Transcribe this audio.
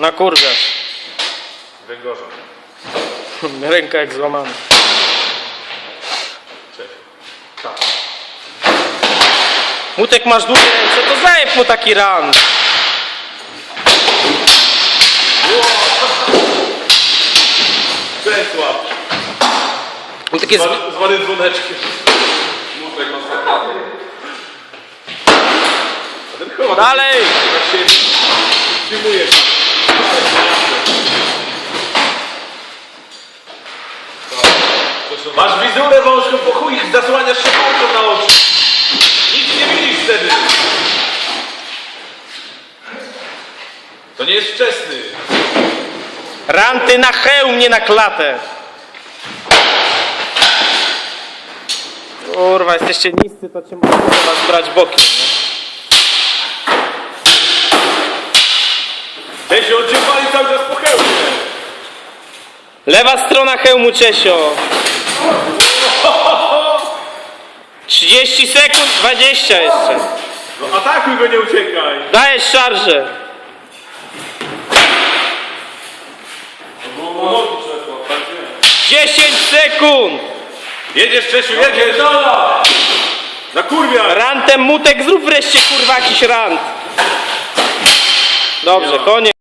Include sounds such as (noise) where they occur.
Na kurwiarz. Węgorza. (laughs) Ręka jak złamana. Cześć. Tak. Mutek masz długie ręce, to zajeb mu taki ran. Cześć, łap. Mutek jest... Zwany- dzwoneczkiem. Mutek ma chyba Dalej! tak Masz wizurę wąską, po chuj zasłaniasz się na oczy. Nic nie widzisz wtedy. To nie jest wczesny. Ranty na hełm, nie na klatę. Kurwa, jesteście niscy, to cię mogę was brać bokiem. Czesiu, on cię pali cały czas po hełmie. Lewa strona hełmu Czesio. 30 sekund, 20 jeszcze. No atakuj go, nie uciekaj. Dajesz szarżę. Złapać, nie? 10 sekund. Jedziesz, Czesiu, jedziesz. Na kurwia. Rantem mutek, zrób wreszcie kurwa jakiś rant. Dobrze, koniec.